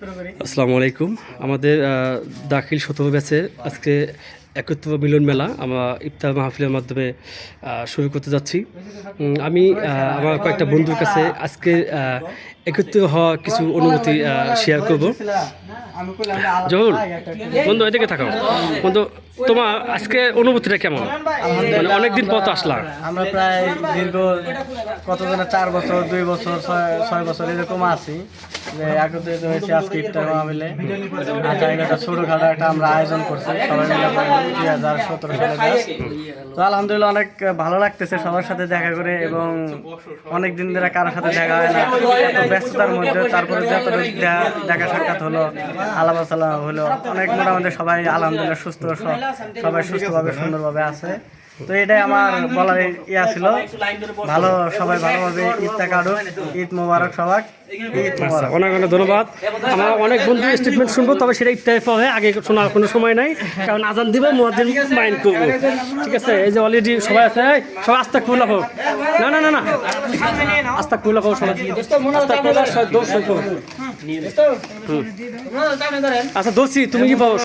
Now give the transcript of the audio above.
আসসালামু আলাইকুম। আমাদের দাখিল শতম ব্যাচের আজকে একত্র মিলন মেলা আমরা ইফতার মাহফিলের মাধ্যমে শুরু করতে যাচ্ছি। আমি আমার কয়েকটা বন্ধুর কাছে আজকে একত্রিত একত্র হওয়া কিছু অনুমতি শেয়ার করব। জহুর বন্ধু এদিকে থাকো। বন্ধু তোমার আজকে অনুভূতিটা কেমন? মানে অনেকদিন পর তো আসলাম। আমরা প্রায় দীর্ঘ কতজনের চার বছর দুই বছর ছয় ছয় বছর এরকম আছি। যে একত্রিত হয়েছে আজকে ইফতার মাহফিলে। একটা ছোটখাটো একটা আমরা আয়োজন করছি। সবাই মিলে দুই হাজার সতেরো সালে তো আলহামদুলিল্লাহ অনেক ভালো লাগতেছে সবার সাথে দেখা করে এবং অনেক দিন ধরে কারোর সাথে দেখা হয় না। এত ব্যস্ততার মধ্যে তারপরে যত দেখা সাক্ষাৎ হলো আলাপ আসালাম হলো অনেক মোটামুটি সবাই আলহামদুলিল্লাহ সুস্থ সবাই সুস্থভাবে সুন্দরভাবে আছে। তো এটাই আমার বলার ইয়া ছিল। ভালো সবাই ভালোভাবে ঈদটা কাটুক। ঈদ মোবারক সবাই আচ্ছা অনেক অনেক ধন্যবাদ। আমার অনেক বন্ধু স্টেটমেন্ট শুনব তবে সেটা ইফতারের পরে আগে শোনার কোনো সময় নাই। কারণ আজান দিব মুয়াজ্জিন মাইন্ড করব। ঠিক আছে এই যে অলরেডি সবাই আছে সবাই আস্তা খুলা হোক। না না না না। আস্তা খুলা হোক সবাই। আস্তা খুলা দোষ হোক আচ্ছা দোষী তুমি কি পাবো